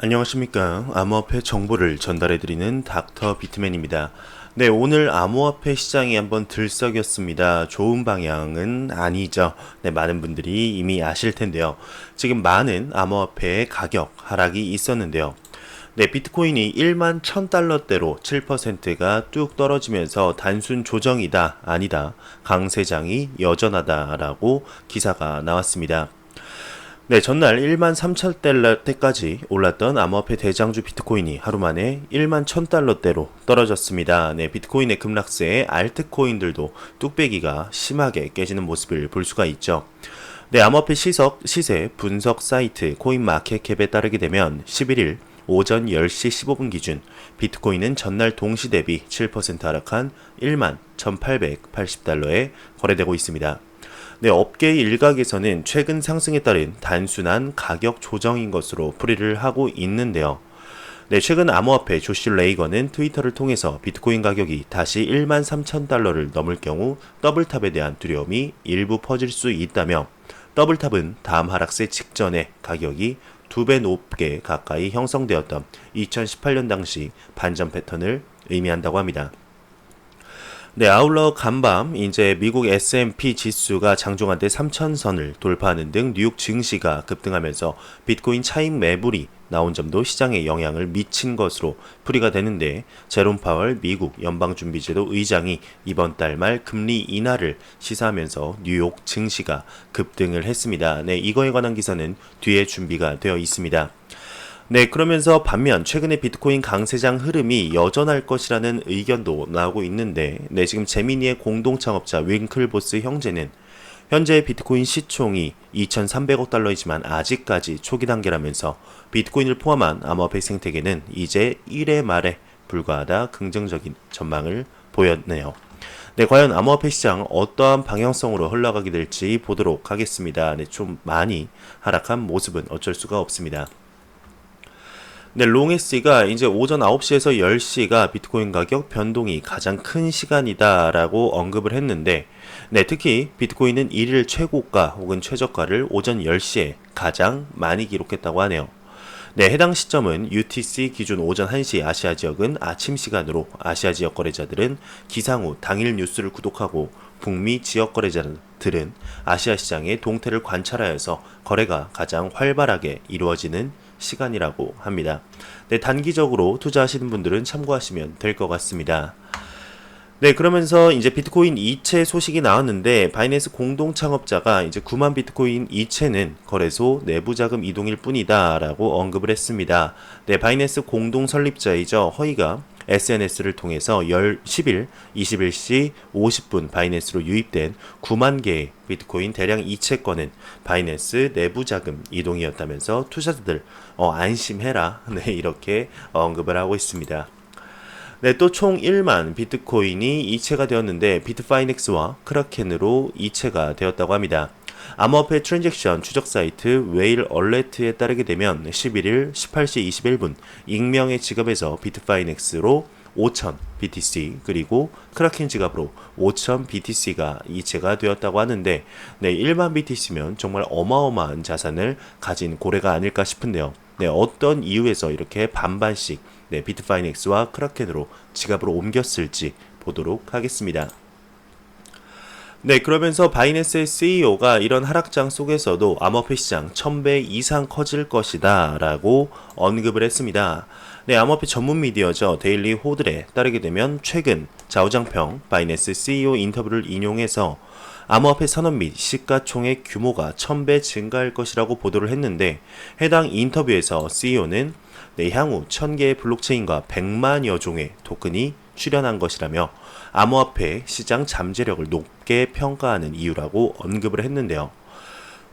안녕하십니까. 암호화폐 정보를 전달해드리는 닥터 비트맨입니다. 네, 오늘 암호화폐 시장이 한번 들썩였습니다. 좋은 방향은 아니죠. 네, 많은 분들이 이미 아실 텐데요. 지금 많은 암호화폐의 가격 하락이 있었는데요. 네, 비트코인이 1만 1000달러대로 7%가 뚝 떨어지면서 단순 조정이다, 아니다, 강세장이 여전하다라고 기사가 나왔습니다. 네, 전날 1만 3천 달러대까지 올랐던 암호화폐 대장주 비트코인이 하루 만에 1만 1천 달러대로 떨어졌습니다. 네, 비트코인의 급락세에 알트코인들도 뚝배기가 심하게 깨지는 모습을 볼 수가 있죠. 네, 암호화폐 시석, 시세 분석 사이트 코인마켓캡에 따르게 되면 11일 오전 10시 15분 기준 비트코인은 전날 동시 대비 7% 하락한 1만 1880달러에 거래되고 있습니다. 네, 업계 일각에서는 최근 상승에 따른 단순한 가격 조정인 것으로 풀이를 하고 있는데요. 네, 최근 암호화폐 조시 레이건은 트위터를 통해서 비트코인 가격이 다시 1만 3천 달러를 넘을 경우 더블탑에 대한 두려움이 일부 퍼질 수 있다며 더블탑은 다음 하락세 직전에 가격이 두 배 높게 가까이 형성되었던 2018년 당시 반전 패턴을 의미한다고 합니다. 네, 아울러 간밤 이제 미국 S&P 지수가 장중한때 3천선을 돌파하는 등 뉴욕 증시가 급등하면서 비트코인 차익 매물이 나온 점도 시장에 영향을 미친 것으로 풀이가 되는데 제롬 파월 미국 연방준비제도 의장이 이번 달 말 금리 인하를 시사하면서 뉴욕 증시가 급등을 했습니다. 네, 이거에 관한 기사는 뒤에 준비가 되어 있습니다. 네, 그러면서 반면 최근에 비트코인 강세장 흐름이 여전할 것이라는 의견도 나오고 있는데, 네, 지금 제미니의 공동 창업자 윙클보스 형제는 현재 비트코인 시총이 2,300억 달러이지만 아직까지 초기 단계라면서 비트코인을 포함한 암호화폐 생태계는 이제 1회 말에 불과하다 긍정적인 전망을 보였네요. 네, 과연 암호화폐 시장 어떠한 방향성으로 흘러가게 될지 보도록 하겠습니다. 네, 좀 많이 하락한 모습은 어쩔 수가 없습니다. 네, 롱에스가 이제 오전 9시에서 10시가 비트코인 가격 변동이 가장 큰 시간이다라고 언급을 했는데, 네, 특히 비트코인은 1일 최고가 혹은 최저가를 오전 10시에 가장 많이 기록했다고 하네요. 네, 해당 시점은 UTC 기준 오전 1시 아시아 지역은 아침 시간으로 아시아 지역 거래자들은 기상 후 당일 뉴스를 구독하고 북미 지역 거래자들은 아시아 시장의 동태를 관찰하여서 거래가 가장 활발하게 이루어지는 시간이라고 합니다. 네, 단기적으로 투자하시는 분들은 참고하시면 될 것 같습니다. 네, 그러면서 이제 비트코인 이체 소식이 나왔는데 바이낸스 공동 창업자가 이제 9만 비트코인 이체는 거래소 내부 자금 이동일 뿐이다라고 언급을 했습니다. 네, 바이낸스 공동 설립자이죠. 허이가 SNS를 통해서 10일 21시 50분 바이낸스로 유입된 9만 개의 비트코인 대량 이체권은 바이낸스 내부 자금 이동이었다면서 투자자들 어, 안심해라 네, 이렇게 언급을 하고 있습니다. 네, 또 총 1만 비트코인이 이체가 되었는데 비트파이넥스와 크라켄으로 이체가 되었다고 합니다. 암호화폐 트랜잭션 추적 사이트 웨일 얼레트에 따르게 되면 11일 18시 21분 익명의 지갑에서 비트파이넥스로 5,000 BTC 그리고 크라켄 지갑으로 5,000 BTC가 이체가 되었다고 하는데 네, 1만 BTC면 정말 어마어마한 자산을 가진 고래가 아닐까 싶은데요. 네, 어떤 이유에서 이렇게 반반씩 네, 비트파이넥스와 크라켄으로 지갑으로 옮겼을지 보도록 하겠습니다. 네, 그러면서 바이낸스의 CEO가 이런 하락장 속에서도 암호화폐 시장 1000배 이상 커질 것이다 라고 언급을 했습니다. 네, 암호화폐 전문 미디어죠. 데일리 호들에 따르게 되면 최근 좌우장평 바이낸스 CEO 인터뷰를 인용해서 암호화폐 산업 및 시가총액 규모가 1000배 증가할 것이라고 보도를 했는데 해당 인터뷰에서 CEO는 네, 향후 1000개의 블록체인과 100만여 종의 토큰이 출현한 것이라며 암호화폐 시장 잠재력을 높게 평가하는 이유라고 언급을 했는데요.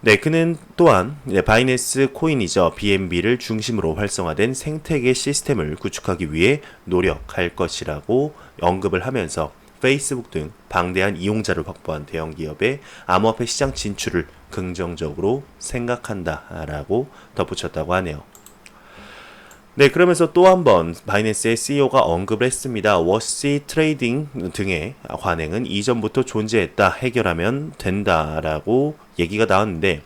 네, 그는 또한 네, 바이낸스 코인이죠. BNB를 중심으로 활성화된 생태계 시스템을 구축하기 위해 노력할 것이라고 언급을 하면서 페이스북 등 방대한 이용자를 확보한 대형 기업의 암호화폐 시장 진출을 긍정적으로 생각한다라고 덧붙였다고 하네요. 네, 그러면서 또 한 번 바이낸스의 CEO가 언급을 했습니다. 워시 트레이딩 등의 관행은 이전부터 존재했다. 해결하면 된다라고 얘기가 나왔는데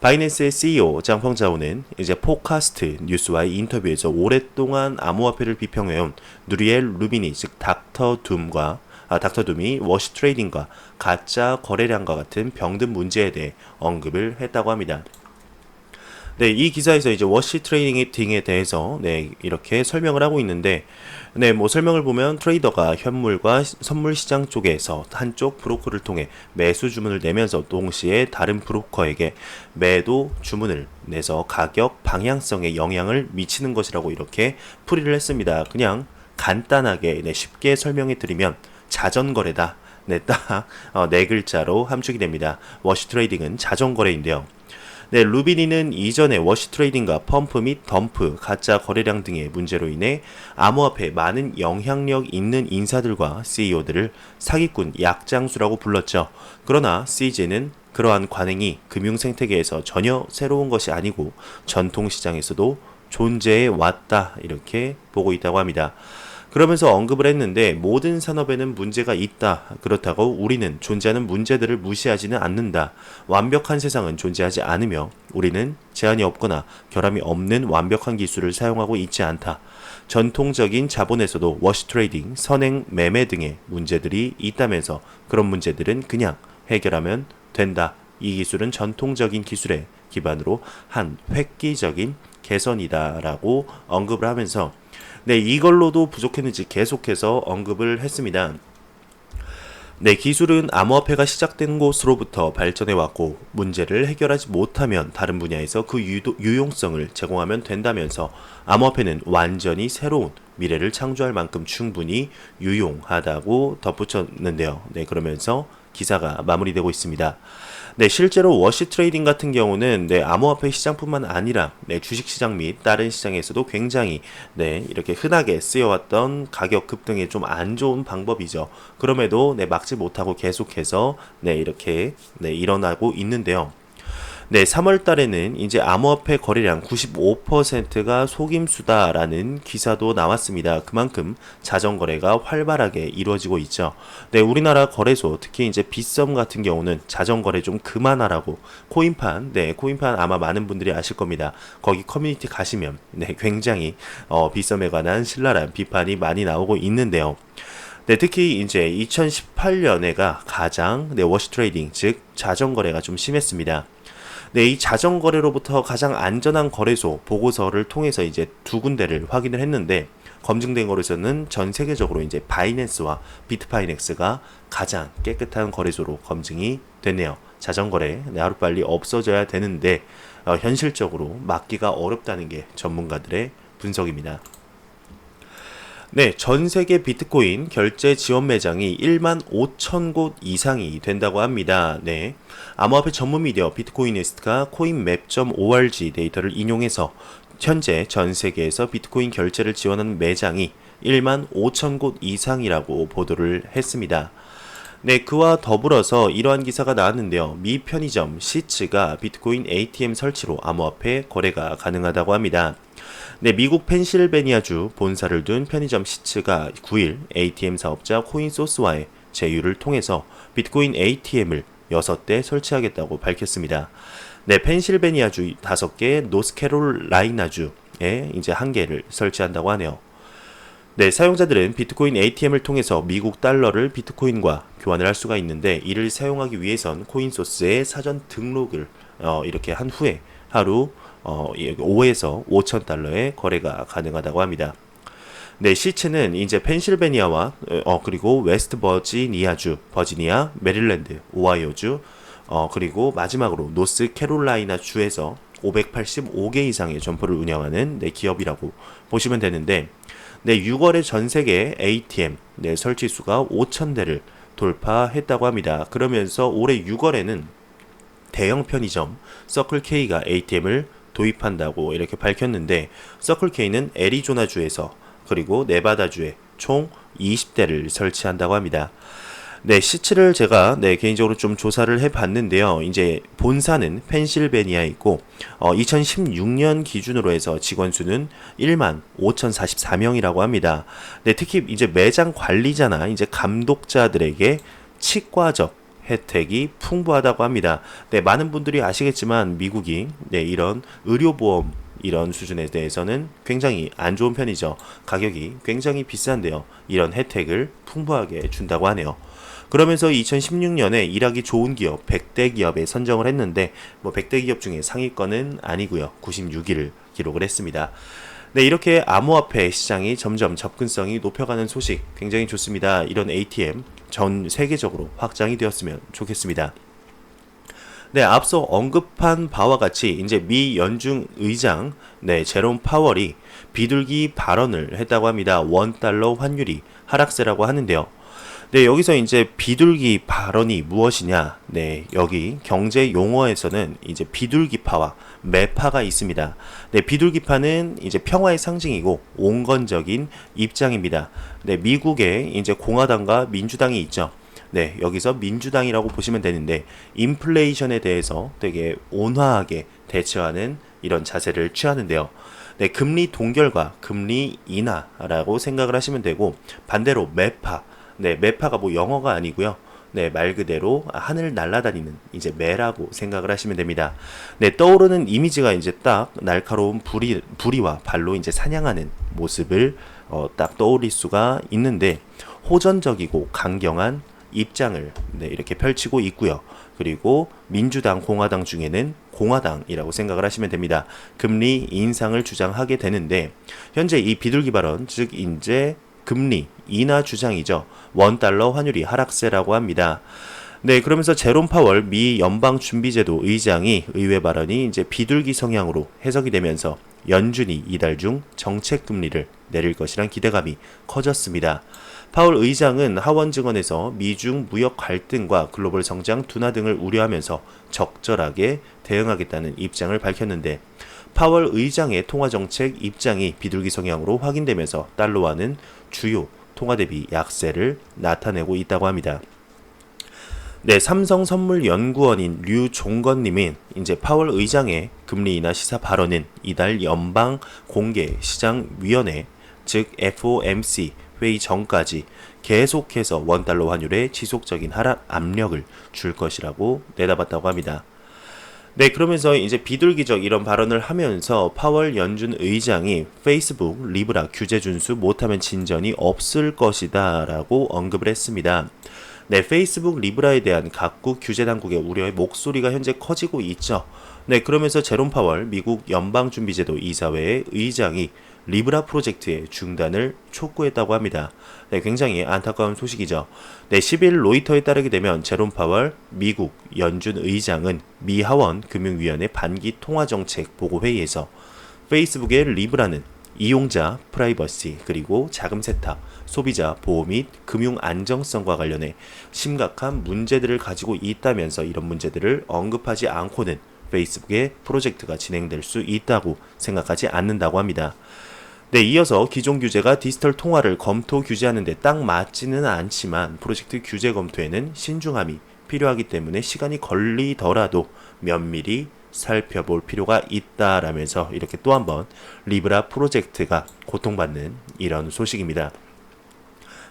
바이낸스의 CEO 장펑 자오는 이제 포카스트 뉴스와의 인터뷰에서 오랫동안 암호화폐를 비평해온 누리엘 루비니 즉 닥터 둠과 아, 닥터 둠이 워시 트레이딩과 가짜 거래량과 같은 병든 문제에 대해 언급을 했다고 합니다. 네, 이 기사에서 이제 워시 트레이딩에 대해서 네, 이렇게 설명을 하고 있는데 네, 뭐 설명을 보면 트레이더가 현물과 시- 선물 시장 쪽에서 한쪽 브로커를 통해 매수 주문을 내면서 동시에 다른 브로커에게 매도 주문을 내서 가격 방향성에 영향을 미치는 것이라고 이렇게 풀이를 했습니다. 그냥 간단하게 네, 쉽게 설명해 드리면 자전거래다. 네, 딱 어, 네 글자로 함축이 됩니다. 워시 트레이딩은 자전거래인데요. 네, 루비니는 이전에 워시 트레이딩과 펌프 및 덤프, 가짜 거래량 등의 문제로 인해 암호화폐에 많은 영향력 있는 인사들과 CEO들을 사기꾼, 약장수라고 불렀죠. 그러나 CJ는 그러한 관행이 금융 생태계에서 전혀 새로운 것이 아니고 전통 시장에서도 존재해 왔다 이렇게 보고 있다고 합니다. 그러면서 언급을 했는데 모든 산업에는 문제가 있다. 그렇다고 우리는 존재하는 문제들을 무시하지는 않는다. 완벽한 세상은 존재하지 않으며 우리는 제한이 없거나 결함이 없는 완벽한 기술을 사용하고 있지 않다. 전통적인 자본에서도 워시 트레이딩, 선행 매매 등의 문제들이 있다면서 그런 문제들은 그냥 해결하면 된다. 이 기술은 전통적인 기술의 기반으로 한 획기적인 개선이다라고 언급을 하면서 네, 이걸로도 부족했는지 계속해서 언급을 했습니다. 네, 기술은 암호화폐가 시작된 곳으로부터 발전해 왔고 문제를 해결하지 못하면 다른 분야에서 그 유도, 유용성을 제공하면 된다면서 암호화폐는 완전히 새로운 미래를 창조할 만큼 충분히 유용하다고 덧붙였는데요. 네, 그러면서 기사가 마무리되고 있습니다. 네, 실제로 워시 트레이딩 같은 경우는 네, 암호화폐 시장뿐만 아니라 네, 주식 시장 및 다른 시장에서도 굉장히 네, 이렇게 흔하게 쓰여왔던 가격 급등에 좀 안 좋은 방법이죠. 그럼에도 네, 막지 못하고 계속해서 네, 이렇게 네, 일어나고 있는데요. 네, 3월 달에는 이제 암호화폐 거래량 95%가 속임수다라는 기사도 나왔습니다. 그만큼 자전 거래가 활발하게 이루어지고 있죠. 네, 우리나라 거래소 특히 이제 빗썸 같은 경우는 자전 거래 좀 그만하라고 코인판, 네, 코인판 아마 많은 분들이 아실 겁니다. 거기 커뮤니티 가시면 네, 굉장히 어, 빗썸에 관한 신랄한 비판이 많이 나오고 있는데요. 네, 특히 이제 2018년에가 가장 네, 워시 트레이딩 즉 자전 거래가 좀 심했습니다. 네, 이 자전거래로부터 가장 안전한 거래소 보고서를 통해서 이제 두 군데를 확인을 했는데 검증된 거래소는 전 세계적으로 이제 바이낸스와 비트파이넥스가 가장 깨끗한 거래소로 검증이 됐네요. 자전거래 네, 하루빨리 없어져야 되는데 어, 현실적으로 막기가 어렵다는 게 전문가들의 분석입니다. 네, 전 세계 비트코인 결제 지원 매장이 1만 5천 곳 이상이 된다고 합니다. 네. 암호화폐 전문 미디어 비트코이니스트가 코인맵.org 데이터를 인용해서 현재 전 세계에서 비트코인 결제를 지원하는 매장이 1만 5천 곳 이상이라고 보도를 했습니다. 네, 그와 더불어서 이러한 기사가 나왔는데요. 미 편의점 시츠가 비트코인 ATM 설치로 암호화폐 거래가 가능하다고 합니다. 네, 미국 펜실베니아주 본사를 둔 편의점 시츠가 9일 ATM 사업자 코인소스와의 제휴를 통해서 비트코인 ATM을 6대 설치하겠다고 밝혔습니다. 네, 펜실베니아주 5개, 노스캐롤라이나주에 이제 1개를 설치한다고 하네요. 네, 사용자들은 비트코인 ATM을 통해서 미국 달러를 비트코인과 교환을 할 수가 있는데 이를 사용하기 위해선 코인소스에 사전 등록을 어, 이렇게 한 후에 하루 어, 5에서 5천 달러의 거래가 가능하다고 합니다. 네, 시츠는 이제 펜실베니아와 어, 그리고 웨스트 버지니아주, 버지니아, 메릴랜드, 오하이오주, 어, 그리고 마지막으로 노스 캐롤라이나 주에서 585개 이상의 점포를 운영하는 네, 기업이라고 보시면 되는데 네, 6월에 전 세계 ATM 네, 설치 수가 5천 대를 돌파했다고 합니다. 그러면서 올해 6월에는 대형 편의점 서클K가 ATM을 도입한다고 이렇게 밝혔는데 서클K는 애리조나주에서 그리고 네바다주에 총 20대를 설치한다고 합니다. 네, 시치를 제가 네, 개인적으로 좀 조사를 해 봤는데요. 이제 본사는 펜실베니아에 있고 어, 2016년 기준으로 해서 직원 수는 1만 5,044명이라고 합니다. 네, 특히 이제 매장 관리자나 이제 감독자들에게 치과적 혜택이 풍부하다고 합니다. 네, 많은 분들이 아시겠지만 미국이 네, 이런 의료보험 이런 수준에 대해서는 굉장히 안 좋은 편이죠. 가격이 굉장히 비싼데요. 이런 혜택을 풍부하게 준다고 하네요. 그러면서 2016년에 일하기 좋은 기업 100대 기업에 선정을 했는데 뭐 100대 기업 중에 상위권은 아니고요. 96위를 기록을 했습니다. 네, 이렇게 암호화폐 시장이 점점 접근성이 높여가는 소식 굉장히 좋습니다. 이런 ATM 전 세계적으로 확장이 되었으면 좋겠습니다. 네, 앞서 언급한 바와 같이 이제 미 연중 의장 네, 제롬 파월이 비둘기 발언을 했다고 합니다. 원 달러 환율이 하락세라고 하는데요. 네, 여기서 이제 비둘기 발언이 무엇이냐? 네, 여기 경제 용어에서는 이제 비둘기파와 매파가 있습니다. 네, 비둘기파는 이제 평화의 상징이고 온건적인 입장입니다. 네, 미국에 이제 공화당과 민주당이 있죠. 네, 여기서 민주당이라고 보시면 되는데 인플레이션에 대해서 되게 온화하게 대처하는 이런 자세를 취하는데요. 네, 금리 동결과 금리 인하라고 생각을 하시면 되고 반대로 매파 네, 매파가 뭐 영어가 아니고요. 네, 말 그대로 하늘 날아다니는 이제 매라고 생각을 하시면 됩니다. 네, 떠오르는 이미지가 이제 딱 날카로운 부리, 부리와 발로 이제 사냥하는 모습을 어, 딱 떠올릴 수가 있는데 호전적이고 강경한 입장을 네, 이렇게 펼치고 있고요. 그리고 민주당, 공화당 중에는 공화당이라고 생각을 하시면 됩니다. 금리 인상을 주장하게 되는데 현재 이 비둘기 발언 즉 이제 금리 인하 주장이죠. 원 달러 환율이 하락세라고 합니다. 네, 그러면서 제롬 파월 미 연방준비제도 의장이 의회 발언이 이제 비둘기 성향으로 해석이 되면서 연준이 이달 중 정책 금리를 내릴 것이란 기대감이 커졌습니다. 파월 의장은 하원 증언에서 미중 무역 갈등과 글로벌 성장 둔화 등을 우려하면서 적절하게 대응하겠다는 입장을 밝혔는데 파월 의장의 통화 정책 입장이 비둘기 성향으로 확인되면서 달러와는 주요 통화 대비 약세를 나타내고 있다고 합니다. 네, 삼성선물연구원인 류종건님은 이제 파월 의장의 금리 인하 시사 발언은 이달 연방 공개 시장 위원회 즉 FOMC 회의 전까지 계속해서 원달러 환율에 지속적인 하락 압력을 줄 것이라고 내다봤다고 합니다. 네, 그러면서 이제 비둘기적 이런 발언을 하면서 파월 연준 의장이 페이스북 리브라 규제 준수 못하면 진전이 없을 것이다라고 언급을 했습니다. 네, 페이스북 리브라에 대한 각국 규제 당국의 우려의 목소리가 현재 커지고 있죠. 네, 그러면서 제롬 파월 미국 연방준비제도 이사회의 의장이 리브라 프로젝트의 중단을 촉구했다고 합니다. 네, 굉장히 안타까운 소식이죠. 네, 10일 로이터에 따르게 되면 제롬 파월 미국 연준 의장은 미 하원 금융위원회 반기 통화 정책 보고 회의에서 페이스북의 리브라는 이용자 프라이버시 그리고 자금 세탁, 소비자 보호 및 금융 안정성과 관련해 심각한 문제들을 가지고 있다면서 이런 문제들을 언급하지 않고는 페이스북의 프로젝트가 진행될 수 있다고 생각하지 않는다고 합니다. 네, 이어서 기존 규제가 디지털 통화를 검토 규제하는 데 딱 맞지는 않지만 프로젝트 규제 검토에는 신중함이 필요하기 때문에 시간이 걸리더라도 면밀히 살펴볼 필요가 있다라면서 이렇게 또 한번 리브라 프로젝트가 고통받는 이런 소식입니다.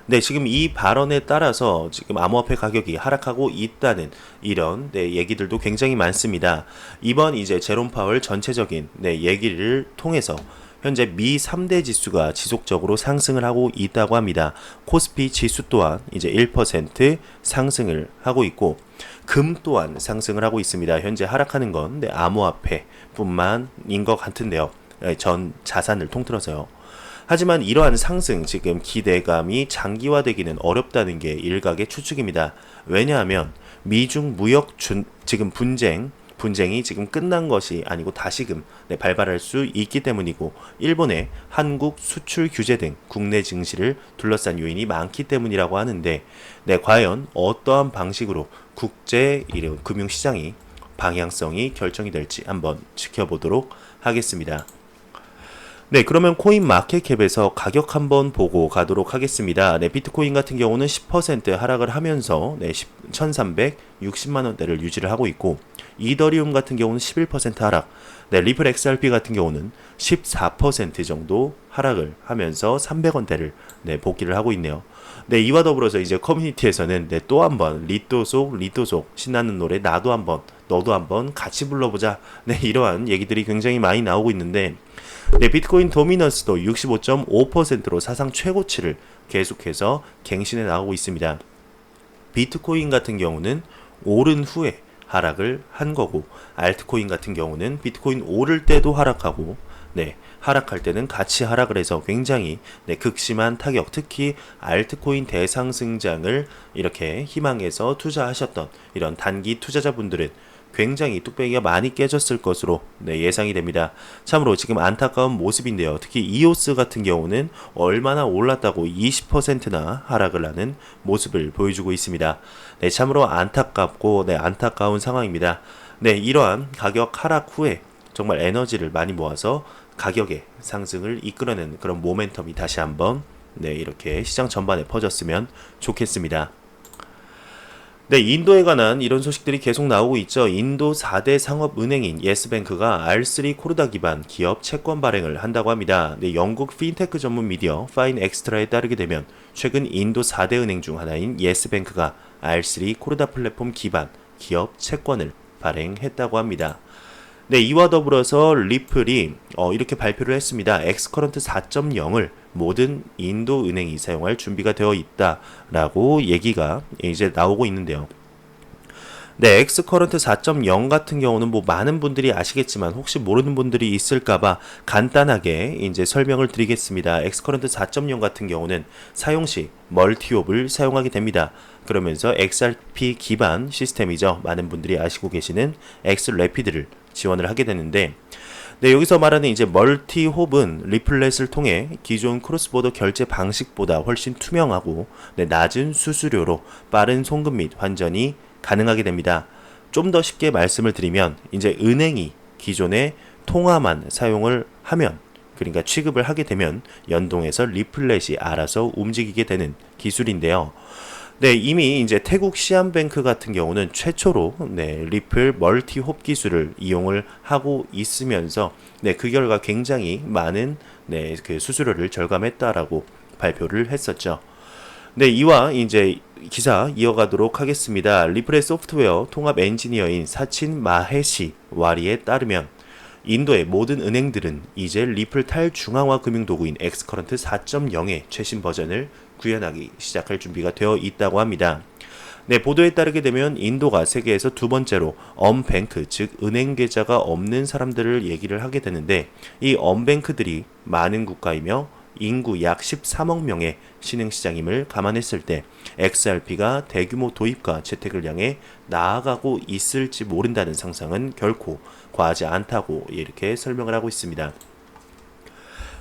네, 지금 이 발언에 따라서 지금 암호화폐 가격이 하락하고 있다는 이런 네, 얘기들도 굉장히 많습니다. 이번 이제 제롬 파월 전체적인 네, 얘기를 통해서 현재 미 3대 지수가 지속적으로 상승을 하고 있다고 합니다. 코스피 지수 또한 이제 1% 상승을 하고 있고 금 또한 상승을 하고 있습니다. 현재 하락하는 건 네, 암호화폐뿐만인 것 같은데요. 네, 전 자산을 통틀어서요. 하지만 이러한 상승 지금 기대감이 장기화되기는 어렵다는 게 일각의 추측입니다. 왜냐하면 미중 무역 준, 지금 분쟁 분쟁이 지금 끝난 것이 아니고 다시금 네, 발발할 수 있기 때문이고 일본의 한국 수출 규제 등 국내 증시를 둘러싼 요인이 많기 때문이라고 하는데 네, 과연 어떠한 방식으로 국제 이런 금융 시장이 방향성이 결정이 될지 한번 지켜보도록 하겠습니다. 네, 그러면 코인 마켓캡에서 가격 한번 보고 가도록 하겠습니다. 네, 비트코인 같은 경우는 10% 하락을 하면서 네, 1,360만 원대를 유지를 하고 있고 이더리움 같은 경우는 11% 하락. 네, 리플 XRP 같은 경우는 14% 정도 하락을 하면서 300원대를 네, 복귀를 하고 있네요. 네, 이와 더불어서 이제 커뮤니티에서는 네, 또 한번 리또 속 리또 속 신나는 노래 나도 한번 너도 한번 같이 불러보자. 네, 이러한 얘기들이 굉장히 많이 나오고 있는데 네, 비트코인 도미넌스도 65.5%로 사상 최고치를 계속해서 갱신해 나가고 있습니다. 비트코인 같은 경우는 오른 후에 하락을 한 거고 알트코인 같은 경우는 비트코인 오를 때도 하락하고 네, 하락할 때는 같이 하락을 해서 굉장히 네, 극심한 타격, 특히 알트코인 대상승장을 이렇게 희망해서 투자하셨던 이런 단기 투자자분들은 굉장히 뚝배기가 많이 깨졌을 것으로 네, 예상이 됩니다. 참으로 지금 안타까운 모습인데요. 특히 이오스 같은 경우는 얼마나 올랐다고 20%나 하락을 하는 모습을 보여주고 있습니다. 네, 참으로 안타깝고 네, 안타까운 상황입니다. 네, 이러한 가격 하락 후에 정말 에너지를 많이 모아서 가격의 상승을 이끌어내는 그런 모멘텀이 다시 한번 네, 이렇게 시장 전반에 퍼졌으면 좋겠습니다. 네, 인도에 관한 이런 소식들이 계속 나오고 있죠. 인도 4대 상업은행인 예스뱅크가 R3 코르다 기반 기업 채권 발행을 한다고 합니다. 네, 영국 핀테크 전문 미디어 파인 엑스트라에 따르게 되면 최근 인도 4대 은행 중 하나인 예스뱅크가 R3 코르다 플랫폼 기반 기업 채권을 발행했다고 합니다. 네, 이와 더불어서 리플이 어, 이렇게 발표를 했습니다. 엑스커런트 4.0을 모든 인도 은행이 사용할 준비가 되어 있다라고 얘기가 이제 나오고 있는데요. 네, 엑스커런트 4.0 같은 경우는 뭐 많은 분들이 아시겠지만 혹시 모르는 분들이 있을까봐 간단하게 이제 설명을 드리겠습니다. 엑스커런트 4.0 같은 경우는 사용 시 멀티옵을 사용하게 됩니다. 그러면서 XRP 기반 시스템이죠. 많은 분들이 아시고 계시는 엑스래피드를 지원을 하게 되는데 네, 여기서 말하는 이제 멀티 홉은 리플렛을 통해 기존 크로스보더 결제 방식보다 훨씬 투명하고 네, 낮은 수수료로 빠른 송금 및 환전이 가능하게 됩니다. 좀 더 쉽게 말씀을 드리면 이제 은행이 기존의 통화만 사용을 하면 그러니까 취급을 하게 되면 연동해서 리플렛이 알아서 움직이게 되는 기술인데요. 네, 이미 이제 태국 시안뱅크 같은 경우는 최초로 네, 리플 멀티 홉 기술을 이용을 하고 있으면서 네, 그 결과 굉장히 많은 네, 그 수수료를 절감했다라고 발표를 했었죠. 네, 이와 이제 기사 이어가도록 하겠습니다. 리플의 소프트웨어 통합 엔지니어인 사친 마헤시 와리에 따르면 인도의 모든 은행들은 이제 리플 탈 중앙화 금융 도구인 엑스커런트 4.0의 최신 버전을 구현하기 시작할 준비가 되어 있다고 합니다. 네, 보도에 따르게 되면 인도가 세계에서 두 번째로 언뱅크, 즉 은행 계좌가 없는 사람들을 얘기를 하게 되는데 이 언뱅크들이 많은 국가이며 인구 약 13억 명의 신흥 시장임을 감안했을 때 XRP가 대규모 도입과 채택을 향해 나아가고 있을지 모른다는 상상은 결코 과하지 않다고 이렇게 설명을 하고 있습니다.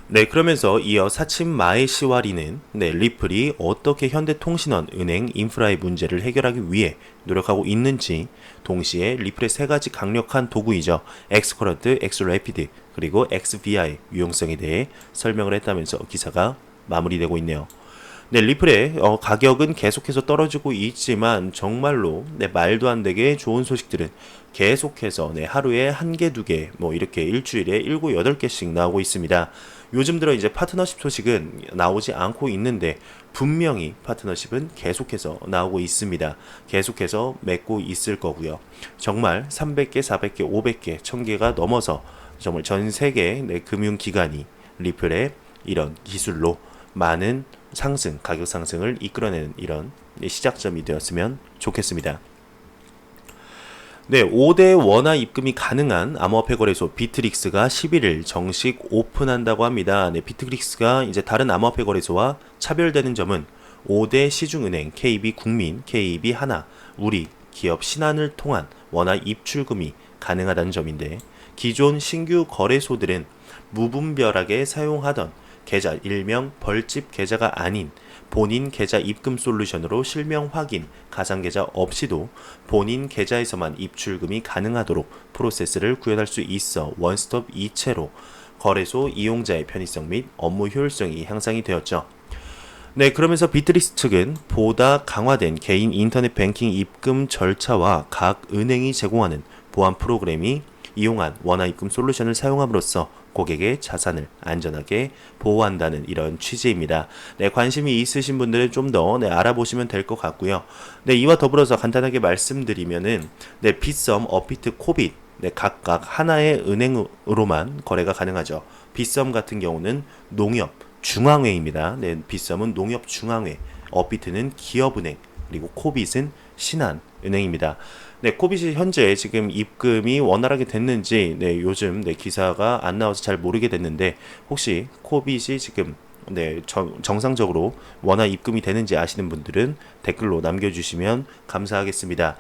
네, 그러면서 이어 사친 마에 시와리는 네, 리플이 어떻게 현대통신원 은행 인프라의 문제를 해결하기 위해 노력하고 있는지 동시에 리플의 세 가지 강력한 도구이죠. 엑스커런트, 엑스래피드, 그리고 XVI 유용성에 대해 설명을 했다면서 기사가 마무리되고 있네요. 네, 리플의 어, 가격은 계속해서 떨어지고 있지만 정말로 네, 말도 안 되게 좋은 소식들은 계속해서 네, 하루에 한 개, 두 개, 뭐 이렇게 일주일에 일곱, 여덟 개씩 나오고 있습니다. 요즘 들어 이제 파트너십 소식은 나오지 않고 있는데 분명히 파트너십은 계속해서 나오고 있습니다. 계속해서 맺고 있을 거고요. 정말 300개, 400개, 500개, 1000개가 넘어서 정말 전 세계 내 금융기관이 리플의 이런 기술로 많은 상승, 가격 상승을 이끌어내는 이런 시작점이 되었으면 좋겠습니다. 네, 5대 원화 입금이 가능한 암호화폐 거래소 비트릭스가 11일 정식 오픈한다고 합니다. 네, 비트릭스가 이제 다른 암호화폐 거래소와 차별되는 점은 5대 시중은행 KB 국민, KB 하나, 우리, 기업 신한을 통한 원화 입출금이 가능하다는 점인데 기존 신규 거래소들은 무분별하게 사용하던 계좌 일명 벌집 계좌가 아닌 본인 계좌 입금 솔루션으로 실명 확인, 가상 계좌 없이도 본인 계좌에서만 입출금이 가능하도록 프로세스를 구현할 수 있어 원스톱 이체로 거래소 이용자의 편의성 및 업무 효율성이 향상이 되었죠. 네, 그러면서 비트리스 측은 보다 강화된 개인 인터넷 뱅킹 입금 절차와 각 은행이 제공하는 보안 프로그램이 이용한 원화 입금 솔루션을 사용함으로써 고객의 자산을 안전하게 보호한다는 이런 취지입니다. 네, 관심이 있으신 분들은 좀 더 네, 알아보시면 될 것 같고요. 네, 이와 더불어서 간단하게 말씀드리면은 네, 빗썸, 어피트, 코빗 네, 각각 하나의 은행으로만 거래가 가능하죠. 빗썸 같은 경우는 농협 중앙회입니다. 네, 빗썸은 농협 중앙회, 어비트는 기업은행, 그리고 코빗은 신한은행입니다. 네, 코빗이 현재 지금 입금이 원활하게 됐는지 네, 요즘 네, 기사가 안 나와서 잘 모르게 됐는데 혹시 코빗이 지금 네, 정, 정상적으로 원화 입금이 되는지 아시는 분들은 댓글로 남겨주시면 감사하겠습니다.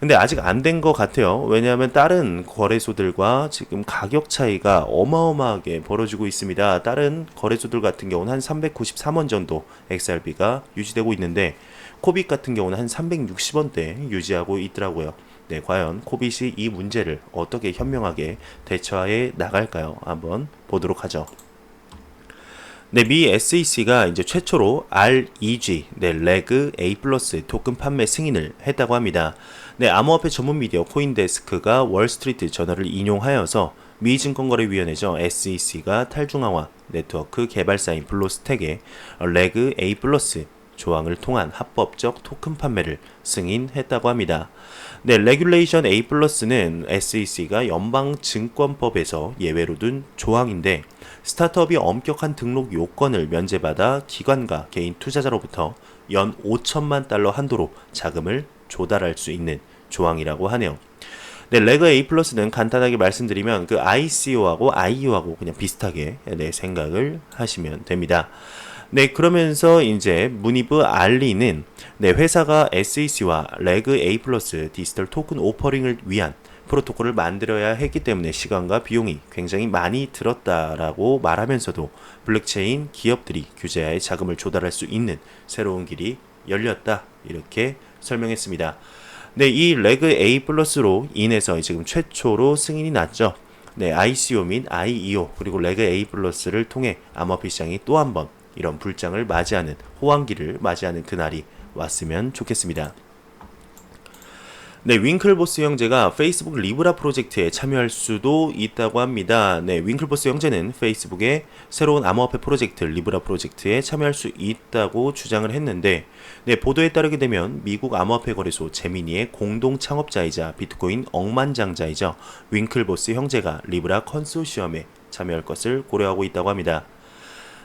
근데 아직 안 된 것 같아요. 왜냐하면 다른 거래소들과 지금 가격 차이가 어마어마하게 벌어지고 있습니다. 다른 거래소들 같은 경우는 한 393원 정도 XRP가 유지되고 있는데 코빗 같은 경우는 한 360원대 유지하고 있더라고요. 네, 과연 코빗이 이 문제를 어떻게 현명하게 대처해 나갈까요? 한번 보도록 하죠. 네, 미 SEC가 이제 최초로 REG, 네, 레그 A 플러스 토큰 판매 승인을 했다고 합니다. 네, 암호화폐 전문 미디어 코인데스크가 월스트리트 저널을 인용하여서 미 증권거래위원회죠 SEC가 탈중앙화 네트워크 개발사인 블로스텍의 레그 A 플러스 조항을 통한 합법적 토큰 판매를 승인했다고 합니다. 네, 레귤레이션 A 플러스는 SEC가 연방 증권법에서 예외로 둔 조항인데 스타트업이 엄격한 등록 요건을 면제받아 기관과 개인 투자자로부터 연 5천만 달러 한도로 자금을 조달할 수 있는 조항이라고 하네요. 네, 레그 A 플러스는 간단하게 말씀드리면 그 ICO하고 IEO하고 그냥 비슷하게 네, 생각을 하시면 됩니다. 네, 그러면서 이제 무니브 알리는 네, 회사가 SEC와 레그 A 플러스 디지털 토큰 오퍼링을 위한 프로토콜을 만들어야 했기 때문에 시간과 비용이 굉장히 많이 들었다라고 말하면서도 블록체인 기업들이 규제하에 자금을 조달할 수 있는 새로운 길이 열렸다 이렇게 설명했습니다. 네, 이 레그 A 플러스로 인해서 지금 최초로 승인이 났죠. 네, ICO 및 IEO 그리고 레그 A 플러스를 통해 암호화폐 시장이 또 한번 이런 불장을 맞이하는 호황기를 맞이하는 그날이 왔으면 좋겠습니다. 네, 윙클보스 형제가 페이스북 리브라 프로젝트에 참여할 수도 있다고 합니다. 네, 윙클보스 형제는 페이스북의 새로운 암호화폐 프로젝트 리브라 프로젝트에 참여할 수 있다고 주장을 했는데, 네, 보도에 따르게 되면 미국 암호화폐 거래소 제미니의 공동 창업자이자 비트코인 억만장자이죠. 윙클보스 형제가 리브라 컨소시엄에 참여할 것을 고려하고 있다고 합니다.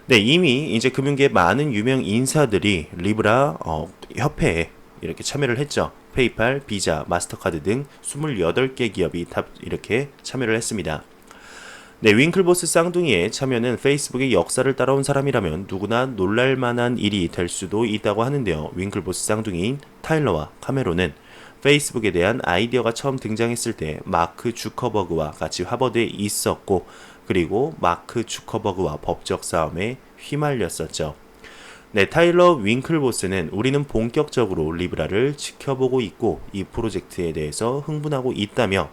네, 이미 이제 금융계 많은 유명 인사들이 리브라 어, 협회에 이렇게 참여를 했죠. 페이팔, 비자, 마스터카드 등 28개 기업이 다 이렇게 참여를 했습니다. 네, 윙클보스 쌍둥이의 참여는 페이스북의 역사를 따라온 사람이라면 누구나 놀랄 만한 일이 될 수도 있다고 하는데요. 윙클보스 쌍둥이인 타일러와 카메론은 페이스북에 대한 아이디어가 처음 등장했을 때 마크 주커버그와 같이 하버드에 있었고 그리고 마크 주커버그와 법적 싸움에 휘말렸었죠. 네, 타일러 윙클보스는 우리는 본격적으로 리브라를 지켜보고 있고 이 프로젝트에 대해서 흥분하고 있다며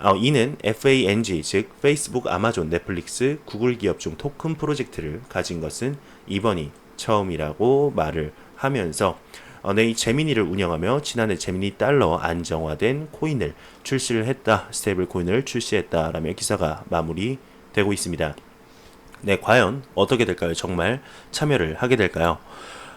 어, 이는 FANG 즉 페이스북, 아마존, 넷플릭스, 구글 기업 중 토큰 프로젝트를 가진 것은 이번이 처음이라고 말을 하면서 어, 네, 제미니를 운영하며 지난해 제미니 달러 안정화된 코인을 출시를 했다. 스테이블 코인을 출시했다라며 기사가 마무리 되고 있습니다. 네, 과연 어떻게 될까요? 정말 참여를 하게 될까요?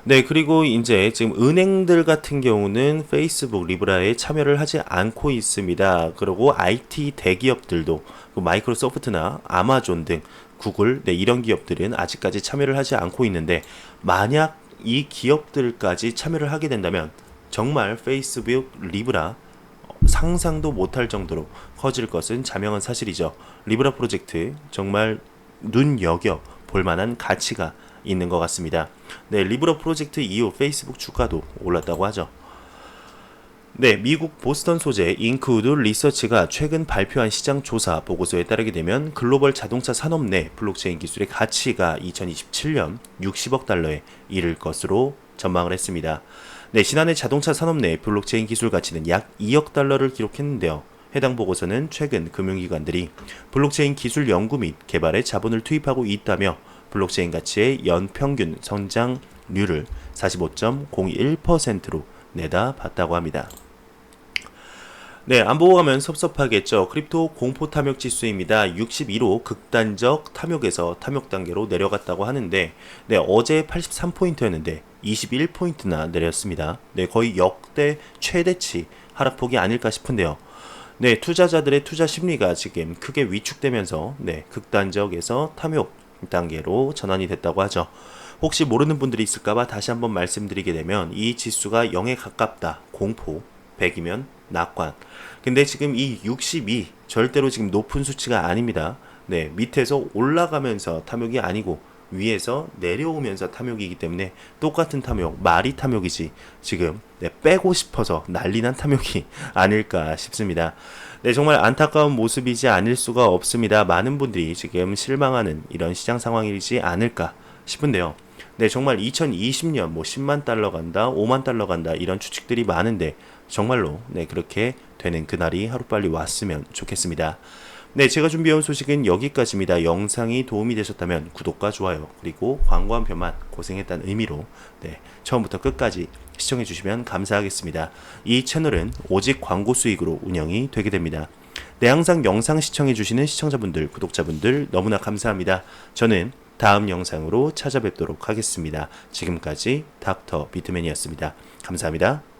네, 그리고 이제 지금 은행들 같은 경우는 페이스북 리브라에 참여를 하지 않고 있습니다. 그리고 IT 대기업들도 그 마이크로소프트나 아마존 등 구글 네, 이런 기업들은 아직까지 참여를 하지 않고 있는데 만약 이 기업들까지 참여를 하게 된다면 정말 페이스북 리브라 상상도 못할 정도로 커질 것은 자명한 사실이죠. 리브라 프로젝트 정말 눈여겨 볼 만한 가치가 있는 것 같습니다. 네, 리브라 프로젝트 이후 페이스북 주가도 올랐다고 하죠. 네, 미국 보스턴 소재 잉크우드 리서치가 최근 발표한 시장 조사 보고서에 따르게 되면 글로벌 자동차 산업 내 블록체인 기술의 가치가 2027년 60억 달러에 이를 것으로 전망을 했습니다. 네, 지난해 자동차 산업 내 블록체인 기술 가치는 약 2억 달러를 기록했는데요. 해당 보고서는 최근 금융기관들이 블록체인 기술 연구 및 개발에 자본을 투입하고 있다며 블록체인 가치의 연평균 성장률을 45.01%로 내다봤다고 합니다. 네, 안 보고 가면 섭섭하겠죠. 크립토 공포 탐욕 지수입니다. 62로 극단적 탐욕에서 탐욕 단계로 내려갔다고 하는데, 네, 어제 83포인트였는데 21포인트나 내렸습니다. 네, 거의 역대 최대치 하락폭이 아닐까 싶은데요. 네, 투자자들의 투자 심리가 지금 크게 위축되면서 네, 극단적에서 탐욕 단계로 전환이 됐다고 하죠. 혹시 모르는 분들이 있을까봐 다시 한번 말씀드리게 되면 이 지수가 0에 가깝다. 공포. 100이면 낙관. 근데 지금 이 62 절대로 지금 높은 수치가 아닙니다. 네, 밑에서 올라가면서 탐욕이 아니고 위에서 내려오면서 탐욕이기 때문에 똑같은 탐욕, 말이 탐욕이지 지금 네, 빼고 싶어서 난리난 탐욕이 아닐까 싶습니다. 네, 정말 안타까운 모습이지 않을 수가 없습니다. 많은 분들이 지금 실망하는 이런 시장 상황이지 않을까 싶은데요. 네, 정말 2020년 뭐 10만 달러 간다, 5만 달러 간다 이런 추측들이 많은데 정말로 네, 그렇게 되는 그날이 하루빨리 왔으면 좋겠습니다. 네, 제가 준비해온 소식은 여기까지입니다. 영상이 도움이 되셨다면 구독과 좋아요 그리고 광고 한 편만 고생했다는 의미로 네, 처음부터 끝까지 시청해 주시면 감사하겠습니다. 이 채널은 오직 광고 수익으로 운영이 되게 됩니다. 네, 항상 영상 시청해 주시는 시청자분들, 구독자분들 너무나 감사합니다. 저는 다음 영상으로 찾아뵙도록 하겠습니다. 지금까지 닥터 비트맨이었습니다. 감사합니다.